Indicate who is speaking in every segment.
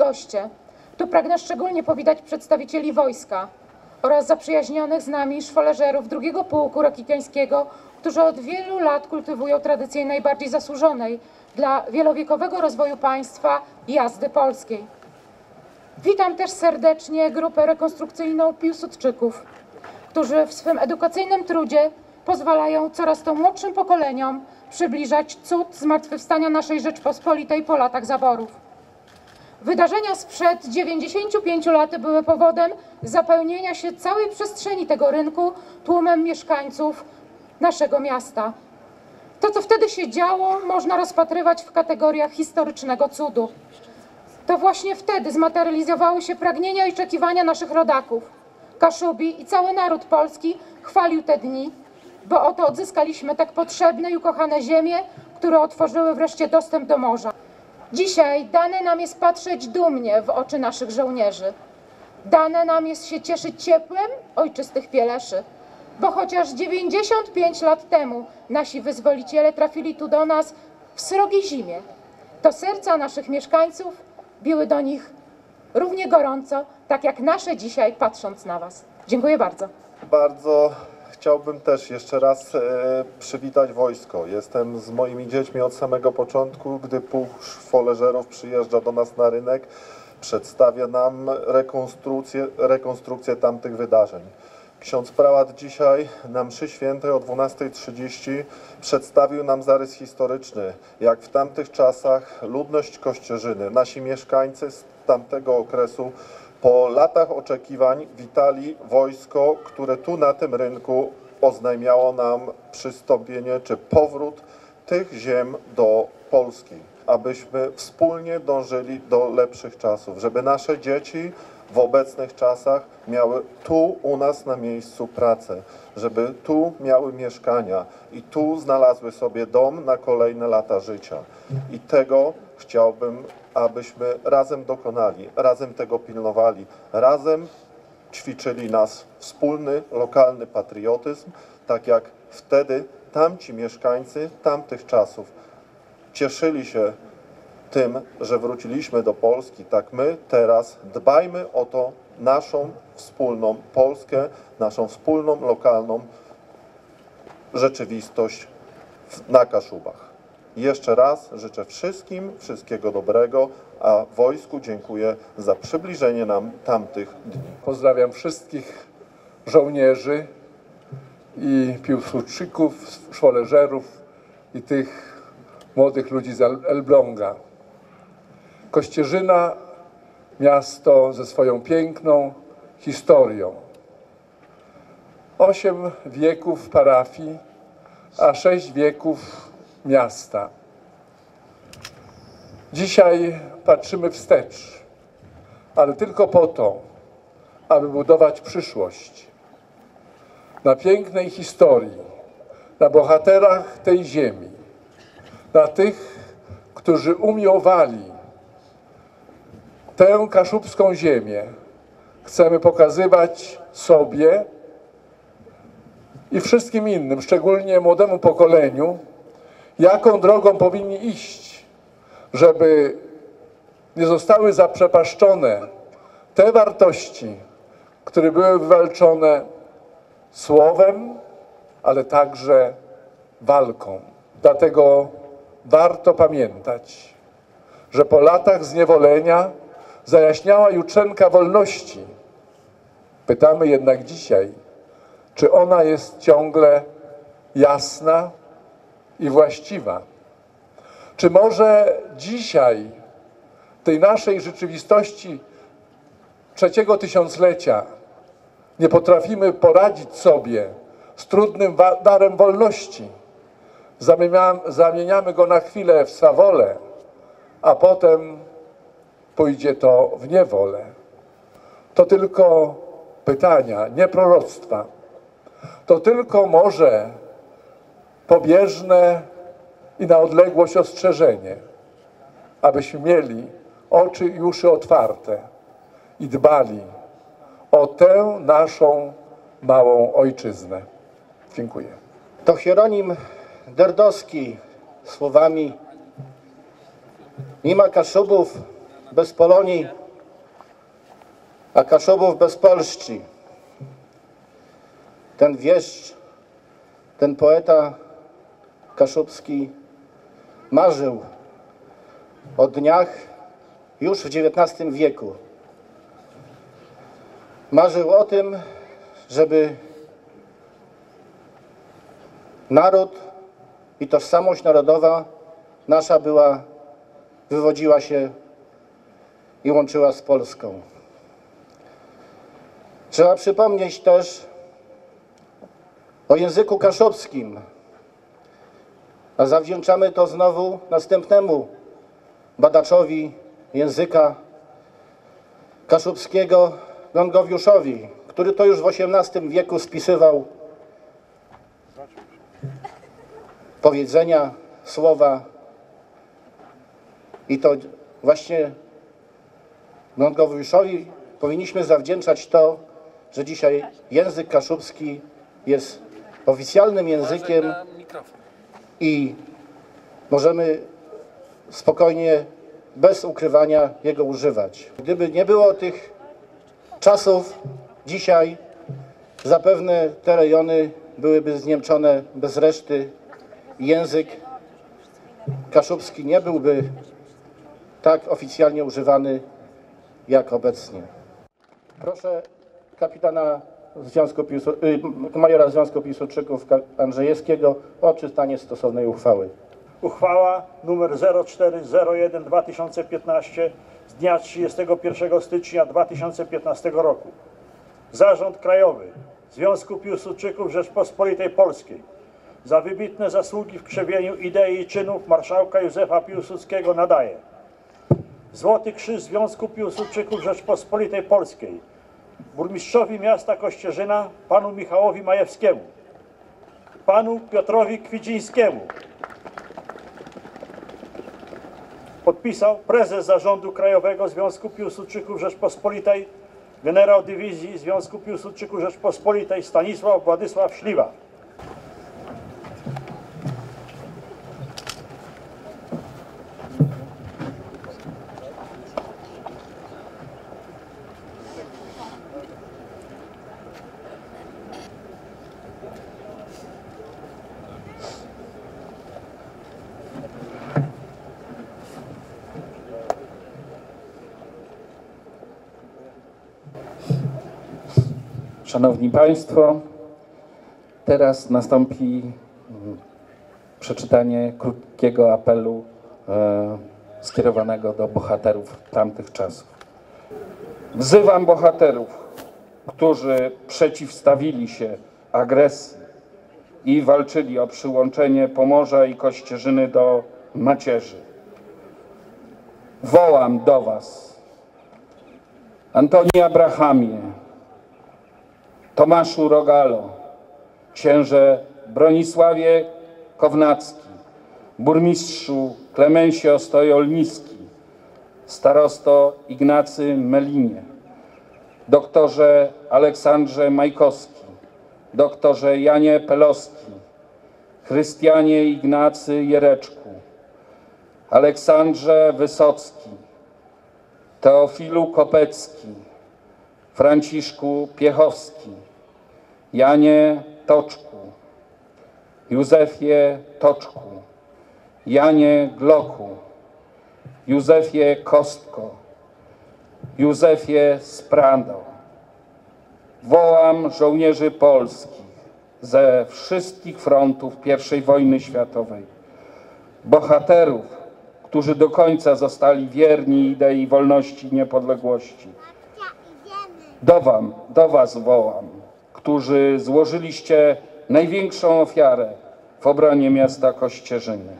Speaker 1: goście, tu pragnę szczególnie powitać przedstawicieli wojska oraz zaprzyjaźnionych z nami szwoleżerów drugiego pułku rakitańskiego, którzy od wielu lat kultywują tradycję najbardziej zasłużonej dla wielowiekowego rozwoju państwa jazdy polskiej. Witam też serdecznie grupę rekonstrukcyjną Piłsudczyków, którzy w swym edukacyjnym trudzie pozwalają coraz to młodszym pokoleniom przybliżać cud zmartwychwstania naszej Rzeczpospolitej po latach zaborów. Wydarzenia sprzed 95 lat były powodem zapełnienia się całej przestrzeni tego rynku tłumem mieszkańców naszego miasta. To, co wtedy się działo, można rozpatrywać w kategoriach historycznego cudu. To właśnie wtedy zmaterializowały się pragnienia i oczekiwania naszych rodaków. Kaszubi i cały naród polski chwalił te dni, bo oto odzyskaliśmy tak potrzebne i ukochane ziemie, które otworzyły wreszcie dostęp do morza. Dzisiaj dane nam jest patrzeć dumnie w oczy naszych żołnierzy. Dane nam jest się cieszyć ciepłem ojczystych pieleszy, bo chociaż 95 lat temu nasi wyzwoliciele trafili tu do nas w srogiej zimie, to serca naszych mieszkańców biły do nich równie gorąco, tak jak nasze dzisiaj, patrząc na Was. Dziękuję bardzo.
Speaker 2: Bardzo chciałbym też jeszcze raz e, przywitać wojsko. Jestem z moimi dziećmi od samego początku, gdy pułk szwoleżerów przyjeżdża do nas na rynek, przedstawia nam rekonstrukcję, rekonstrukcję tamtych wydarzeń. Ksiądz prałat dzisiaj na mszy świętej o 12.30 przedstawił nam zarys historyczny, jak w tamtych czasach ludność Kościerzyny, nasi mieszkańcy z tamtego okresu po latach oczekiwań witali wojsko, które tu na tym rynku oznajmiało nam przystąpienie czy powrót tych ziem do Polski, abyśmy wspólnie dążyli do lepszych czasów, żeby nasze dzieci w obecnych czasach miały tu u nas na miejscu pracę, żeby tu miały mieszkania i tu znalazły sobie dom na kolejne lata życia. I tego chciałbym, abyśmy razem dokonali, razem tego pilnowali, razem ćwiczyli nas wspólny, lokalny patriotyzm, tak jak wtedy tamci mieszkańcy tamtych czasów cieszyli się tym, że wróciliśmy do Polski, tak my teraz dbajmy o to naszą wspólną Polskę, naszą wspólną lokalną rzeczywistość na Kaszubach. Jeszcze raz życzę wszystkim wszystkiego dobrego, a wojsku dziękuję za przybliżenie nam tamtych dni.
Speaker 3: Pozdrawiam wszystkich żołnierzy i piłsudczyków, szwoleżerów i tych młodych ludzi z El- Elbląga. Kościerzyna, miasto ze swoją piękną historią. Osiem wieków parafii, a sześć wieków miasta. Dzisiaj patrzymy wstecz, ale tylko po to, aby budować przyszłość. Na pięknej historii, na bohaterach tej ziemi, na tych, którzy umiłowali tę kaszubską ziemię, chcemy pokazywać sobie i wszystkim innym, szczególnie młodemu pokoleniu, jaką drogą powinni iść, żeby nie zostały zaprzepaszczone te wartości, które były wywalczone słowem, ale także walką. Dlatego warto pamiętać, że po latach zniewolenia zajaśniała jutrzenka wolności. Pytamy jednak dzisiaj, czy ona jest ciągle jasna i właściwa? Czy może dzisiaj tej naszej rzeczywistości trzeciego tysiąclecia nie potrafimy poradzić sobie z trudnym darem wolności? Zamieniam- Zamieniamy go na chwilę w swawolę, a potem pójdzie to w niewolę. To tylko pytania, nie proroctwa. To tylko może pobieżne i na odległość ostrzeżenie, abyśmy mieli oczy i uszy otwarte i dbali o tę naszą małą ojczyznę. Dziękuję.
Speaker 4: To Hieronim Derdowski słowami Nie ma Kaszubów bez Polonii, a Kaszubów bez Polszczy. Ten wieszcz, ten poeta kaszubski marzył o dniach już w XIX wieku. Marzył o tym, żeby naród i tożsamość narodowa nasza była, wywodziła się i łączyła z Polską. Trzeba przypomnieć też o języku kaszubskim, a zawdzięczamy to znowu następnemu badaczowi języka kaszubskiego, Gągowiuszowi, który to już w XVIII wieku spisywał powiedzenia, słowa. I to właśnie Gągowiuszowi powinniśmy zawdzięczać to, że dzisiaj język kaszubski jest oficjalnym językiem i możemy spokojnie, bez ukrywania jego używać. Gdyby nie było tych czasów, dzisiaj zapewne te rejony byłyby zniemczone bez reszty. Język kaszubski nie byłby tak oficjalnie używany jak obecnie. Proszę kapitana Związku Piłsu, y, majora Związku Piłsudczyków Andrzejewskiego o odczytanie stosownej uchwały.
Speaker 5: Uchwała nr 0401 2015 z dnia 31 stycznia 2015 roku. Zarząd Krajowy Związku Piłsudczyków Rzeczpospolitej Polskiej za wybitne zasługi w krzewieniu idei i czynów marszałka Józefa Piłsudskiego nadaje Złoty Krzyż Związku Piłsudczyków Rzeczpospolitej Polskiej. Burmistrzowi miasta Kościerzyna panu Michałowi Majewskiemu, panu Piotrowi Kwidzińskiemu, podpisał prezes Zarządu Krajowego Związku Piłsudczyków Rzeczpospolitej, generał dywizji Związku Piłsudczyków Rzeczpospolitej Stanisław Władysław Śliwa.
Speaker 6: Szanowni Państwo, teraz nastąpi mm, przeczytanie krótkiego apelu e, skierowanego do bohaterów tamtych czasów. Wzywam bohaterów, którzy przeciwstawili się agresji i walczyli o przyłączenie Pomorza i Kościerzyny do macierzy. Wołam do Was, Antoni Abrahamie, Tomaszu Rogalo, księże Bronisławie Kownacki, burmistrzu Klemensie Ostojolniski, starosto Ignacy Melinie, doktorze Aleksandrze Majkowski, doktorze Janie Pelowski, Chrystianie Ignacy Jereczku, Aleksandrze Wysocki, Teofilu Kopecki, Franciszku Piechowski, Janie Toczku, Józefie Toczku, Janie Gloku, Józefie Kostko, Józefie Sprando. Wołam żołnierzy polskich ze wszystkich frontów I wojny światowej, bohaterów, którzy do końca zostali wierni idei wolności i niepodległości. Do, wam, do Was wołam, którzy złożyliście największą ofiarę w obronie miasta Kościerzyny.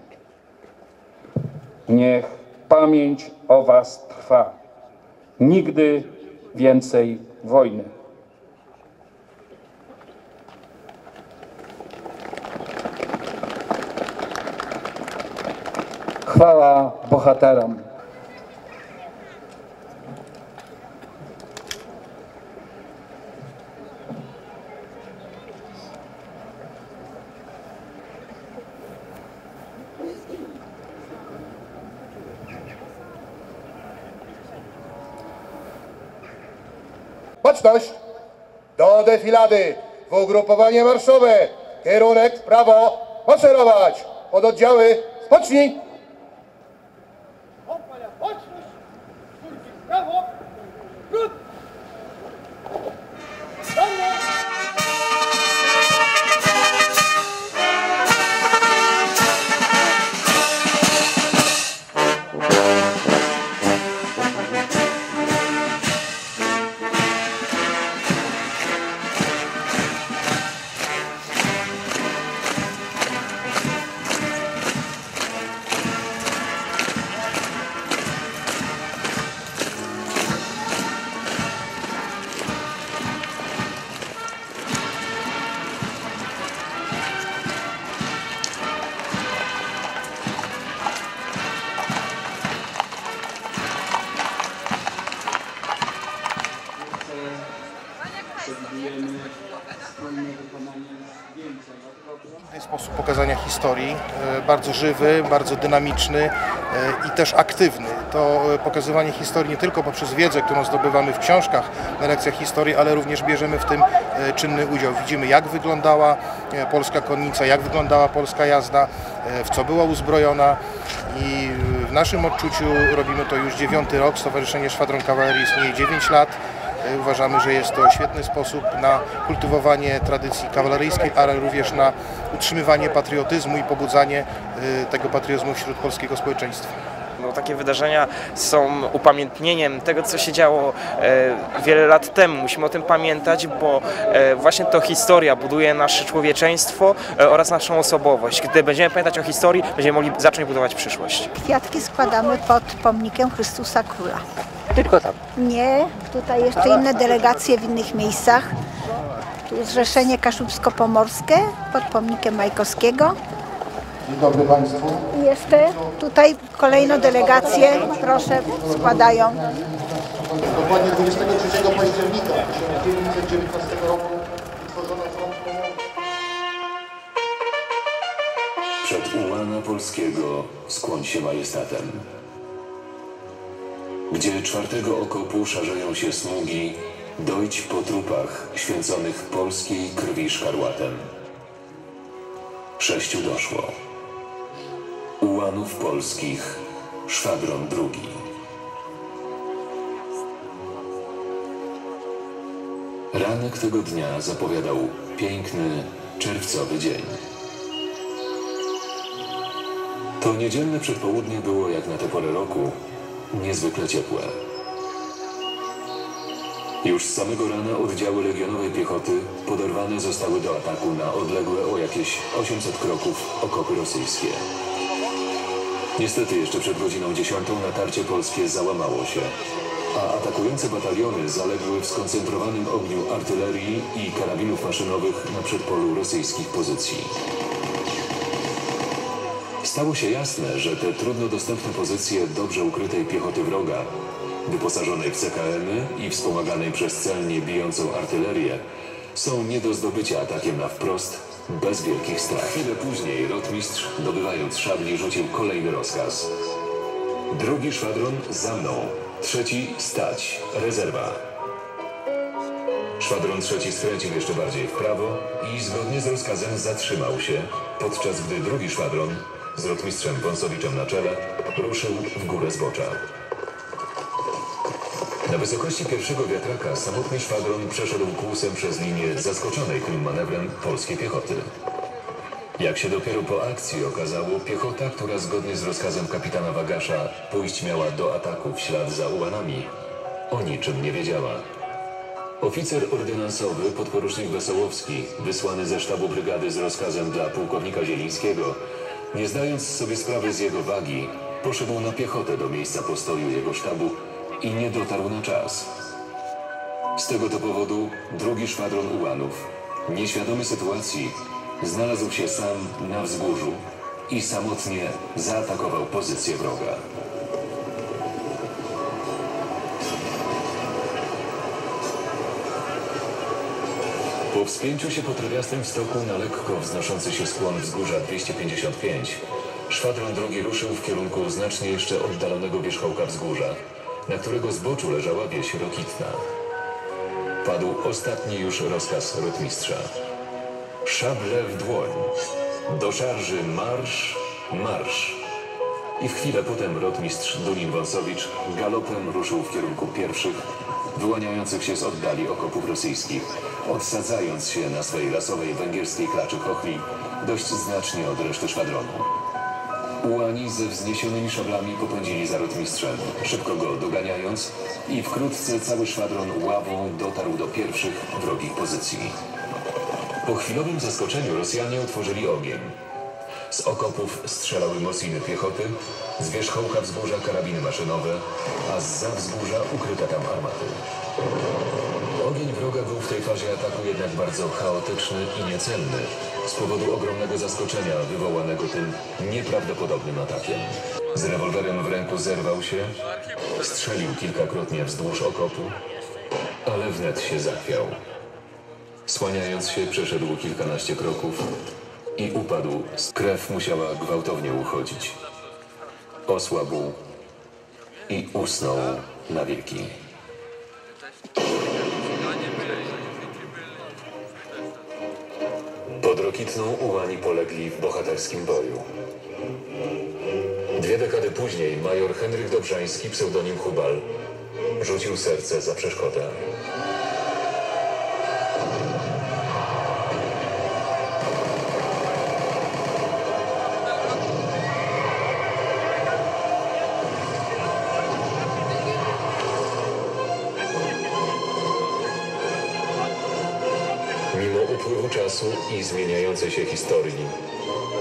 Speaker 6: Niech Pamięć o Was trwa. Nigdy więcej wojny. Chwała bohaterom.
Speaker 7: Baczność! Do defilady! W ugrupowanie marszowe! Kierunek prawo! Maszerować! Pododdziały! Spocznij!
Speaker 8: Historii, e, bardzo żywy, bardzo dynamiczny e, i też aktywny. To e, pokazywanie historii nie tylko poprzez wiedzę, którą zdobywamy w książkach na lekcjach historii, ale również bierzemy w tym czynny udział. Widzimy jak wyglądała polska konnica, jak wyglądała polska jazda, w co była uzbrojona i w naszym odczuciu robimy to już dziewiąty rok. Stowarzyszenie Szwadron Kawalerii istnieje 9 lat. Uważamy, że jest to świetny sposób na kultywowanie tradycji kawaleryjskiej, ale również na utrzymywanie patriotyzmu i pobudzanie e, tego patriotyzmu wśród polskiego społeczeństwa.
Speaker 9: No, takie wydarzenia są upamiętnieniem tego, co się działo e, wiele lat temu. Musimy o tym pamiętać, bo e, właśnie to historia buduje nasze człowieczeństwo e, oraz naszą osobowość. Gdy będziemy pamiętać o historii, będziemy mogli zacząć budować przyszłość.
Speaker 10: Kwiatki składamy pod pomnikiem Chrystusa Króla.
Speaker 11: Tylko tam.
Speaker 10: Nie, tutaj jeszcze inne delegacje w innych miejscach. Tu Zrzeszenie Kaszubsko-Pomorskie pod pomnikiem Majkowskiego.
Speaker 7: Dzień dobry Państwu.
Speaker 10: I jeszcze tutaj kolejno delegacje, proszę, składają.
Speaker 7: Dokładnie 23 października 1919 roku utworzono front pomocy.
Speaker 12: Przed ułana polskiego skłoń się majestatem. Gdzie czwartego okopu szarzeją się smugi, dojdź po trupach święconych polskiej krwi szkarłatem. Sześciu doszło. Ułanów polskich, szwadron drugi. Ranek tego dnia zapowiadał piękny, czerwcowy dzień. To niedzielne przedpołudnie było jak na tę porę roku niezwykle ciepłe. Już z samego rana oddziały legionowej piechoty poderwane zostały do ataku na odległe o jakieś 800 kroków okopy rosyjskie. Niestety jeszcze przed godziną 10 natarcie polskie załamało się, a atakujące bataliony zaległy w skoncentrowanym ogniu artylerii i karabinów maszynowych na przedpolu rosyjskich pozycji. Stało się jasne, że te trudno dostępne pozycje dobrze ukrytej piechoty wroga, wyposażonej w CKM-y i wspomaganej przez celnie bijącą artylerię, są nie do zdobycia atakiem na wprost, bez wielkich strat. Chwilę później rotmistrz, dobywając szabli, rzucił kolejny rozkaz. Drugi szwadron za mną, trzeci stać, rezerwa. Szwadron trzeci skręcił jeszcze bardziej w prawo i zgodnie z rozkazem zatrzymał się, podczas gdy drugi szwadron z rotmistrzem Wąsowiczem na czele ruszył w górę zbocza. Na wysokości pierwszego wiatraka samotny szwadron przeszedł kłusem przez linię zaskoczonej tym manewrem polskiej piechoty. Jak się dopiero po akcji okazało, piechota, która zgodnie z rozkazem kapitana Wagasza pójść miała do ataku w ślad za ułanami, o niczym nie wiedziała. Oficer ordynansowy, podporucznik Wesołowski, wysłany ze sztabu brygady z rozkazem dla pułkownika Zielińskiego, nie zdając sobie sprawy z jego wagi, poszedł na piechotę do miejsca postoju jego sztabu i nie dotarł na czas. Z tego to powodu drugi szwadron ułanów, nieświadomy sytuacji, znalazł się sam na wzgórzu i samotnie zaatakował pozycję wroga. Po wspięciu się po trawiastym stoku na lekko wznoszący się skłon wzgórza 255, szwadron drogi ruszył w kierunku znacznie jeszcze oddalonego wierzchołka wzgórza, na którego zboczu leżała wieś Rokitna. Padł ostatni już rozkaz rotmistrza. Szable w dłoń. Do szarży marsz, marsz. I w chwilę potem rotmistrz Dunin Wąsowicz galopem ruszył w kierunku pierwszych, wyłaniających się z oddali okopów rosyjskich, odsadzając się na swej lasowej węgierskiej klaczy chochli dość znacznie od reszty szwadronu. Ułani ze wzniesionymi szablami popędzili za rotmistrzem, szybko go doganiając i wkrótce cały szwadron ławą dotarł do pierwszych wrogich pozycji. Po chwilowym zaskoczeniu Rosjanie otworzyli ogień. Z okopów strzelały mociny piechoty, z wierzchołka wzgórza karabiny maszynowe, a z za wzgórza ukryte tam armaty. Ogień wroga był w tej fazie ataku jednak bardzo chaotyczny i niecelny z powodu ogromnego zaskoczenia wywołanego tym nieprawdopodobnym atakiem. Z rewolwerem w ręku zerwał się, strzelił kilkakrotnie wzdłuż okopu, ale wnet się zachwiał. Słaniając się, przeszedł kilkanaście kroków i upadł. Krew musiała gwałtownie uchodzić. Osłabł i usnął na wieki. Pod Rokitną ułani polegli w bohaterskim boju. Dwie dekady później major Henryk Dobrzański, pseudonim Hubal, rzucił serce za przeszkodę. Czasu i zmieniającej się historii,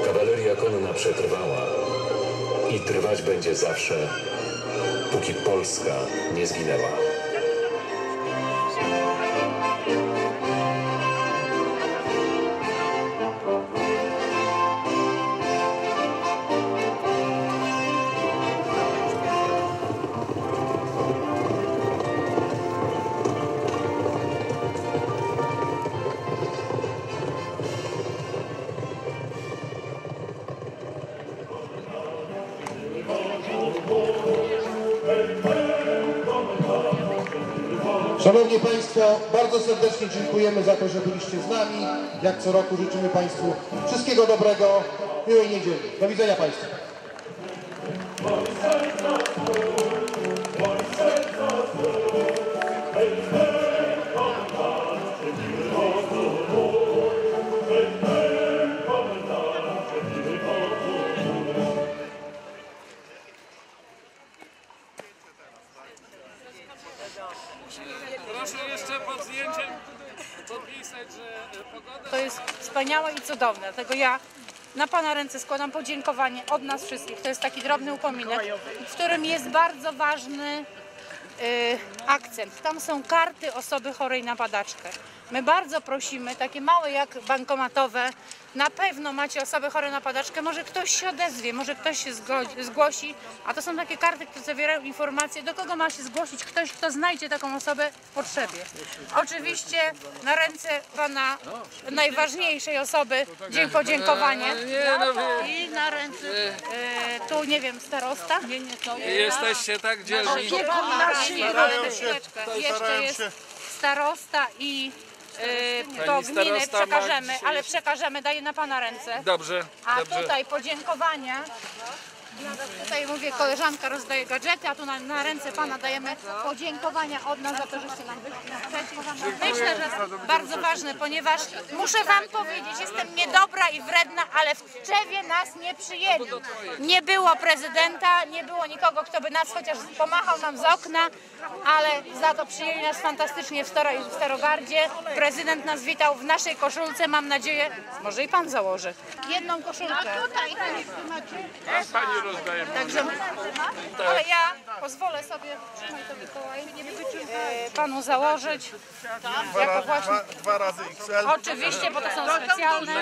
Speaker 12: kawaleria konna przetrwała i trwać będzie zawsze, póki Polska nie zginęła.
Speaker 7: Szanowni Państwo, bardzo serdecznie dziękujemy za to, że byliście z nami. Jak co roku życzymy Państwu wszystkiego dobrego, miłej niedzieli. Do widzenia Państwu.
Speaker 13: Wspaniałe i cudowne. Dlatego ja na Pana ręce składam podziękowanie od nas wszystkich. To jest taki drobny upominek, w którym jest bardzo ważny y, akcent. Tam są karty osoby chorej na padaczkę. My bardzo prosimy, takie małe jak bankomatowe, na pewno macie osoby chore na padaczkę, może ktoś się odezwie, może ktoś się zgłosi, a to są takie karty, które zawierają informacje, do kogo ma się zgłosić ktoś, kto znajdzie taką osobę w potrzebie. Oczywiście na ręce Pana najważniejszej osoby dzień podziękowania
Speaker 11: Nie, no wie-
Speaker 13: i na ręce e, tu, nie wiem, starosta? Nie, nie, to
Speaker 11: Jesteście tak dzielni.
Speaker 13: Chwileczkę. Jeszcze jest starosta i y, to
Speaker 11: Pani
Speaker 13: gminy
Speaker 11: starosta ma
Speaker 13: przekażemy,
Speaker 11: dzisiaj-
Speaker 13: ale przekażemy, daję na pana ręce.
Speaker 11: Dobrze,
Speaker 13: A
Speaker 11: dobrze.
Speaker 13: tutaj podziękowania. Tutaj mówię, koleżanka rozdaje gadżety, a tu na, na ręce pana dajemy podziękowania od nas za to, żeście nam wyszli naprzeciw. Myślę, że bardzo ważne, ponieważ muszę Wam powiedzieć, jestem niedobra i wredna, ale w Tczewie nas nie przyjęli. Nie było prezydenta, nie było nikogo, kto by nas chociaż pomachał nam z okna, ale za to przyjęli nas fantastycznie w, Staro, w Starogardzie. Prezydent nas witał w naszej koszulce, mam nadzieję, może i Pan założy. Jedną koszulkę.
Speaker 11: Pani rozdaje.
Speaker 13: Także, ale ja pozwolę sobie, trzymaj to Mikołaj, e, panu założyć. Jako właśnie,
Speaker 2: Dwa razy XL.
Speaker 13: oczywiście, bo to są specjalne.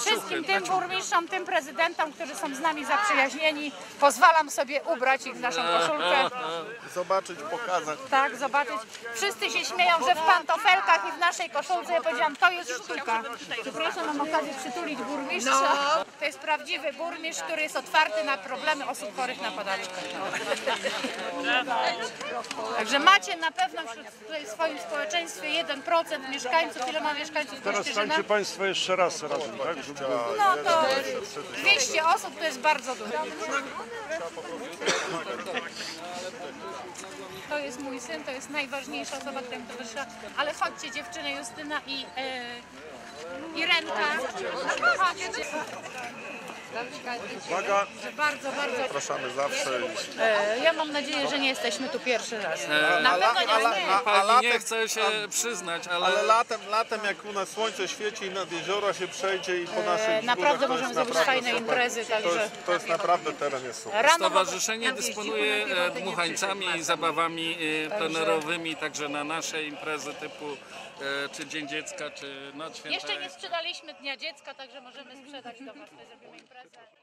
Speaker 13: Wszystkim tym burmistrzom, tym prezydentom, którzy są z nami zaprzyjaźnieni, pozwalam sobie ubrać ich w naszą koszulkę.
Speaker 2: Zobaczyć, pokazać.
Speaker 13: Tak, zobaczyć. Wszyscy się śmieją, że w pantofelkach i w naszej koszulce. Ja powiedziałam, to jest sztuka. Przepraszam, mam okazję przytulić burmistrza. To jest prawdziwy burmistrz, który jest otwarty na problemy osób chorych na padaczkę. Także macie na pewno wśród tutaj w swoim społeczeństwie 1% mieszkańców. Ile ma mieszkańców
Speaker 5: Teraz
Speaker 13: Kościerzyna?
Speaker 5: stańcie Państwo jeszcze raz razem, tak? Żeby...
Speaker 13: No to 200 osób to jest bardzo dużo. To jest mój syn, to jest najważniejsza osoba, która mi towarzyszyła. Ale chodźcie dziewczyny Justyna i e, Irenka. Chodźcie.
Speaker 2: Uwaga,
Speaker 13: bardzo, bardzo.
Speaker 2: zapraszamy zawsze.
Speaker 13: E, ja mam nadzieję, że nie jesteśmy tu pierwszy raz.
Speaker 11: E,
Speaker 13: Na pewno nie,
Speaker 2: a la-
Speaker 13: nie.
Speaker 2: a-
Speaker 11: Pani nie
Speaker 2: latem-
Speaker 11: chce się przyznać, ale,
Speaker 2: Ale latem, latem jak u nas słońce świeci i nad jeziora się przejdzie i po naszych
Speaker 13: E, naprawdę
Speaker 2: górach, to
Speaker 13: możemy
Speaker 2: jest
Speaker 13: zrobić
Speaker 2: naprawdę
Speaker 13: fajne
Speaker 2: super.
Speaker 13: imprezy,
Speaker 2: To
Speaker 13: także-
Speaker 2: jest, to jest naprawdę teren jest super.
Speaker 13: Rano
Speaker 11: Stowarzyszenie dysponuje e, dmuchańcami i zabawami e, plenerowymi, także na nasze imprezy typu e, czy Dzień Dziecka, czy Noc Święta.
Speaker 13: Jeszcze nie sprzedaliśmy Dnia Dziecka, także możemy sprzedać do Was, zrobimy imprezę. abrazar.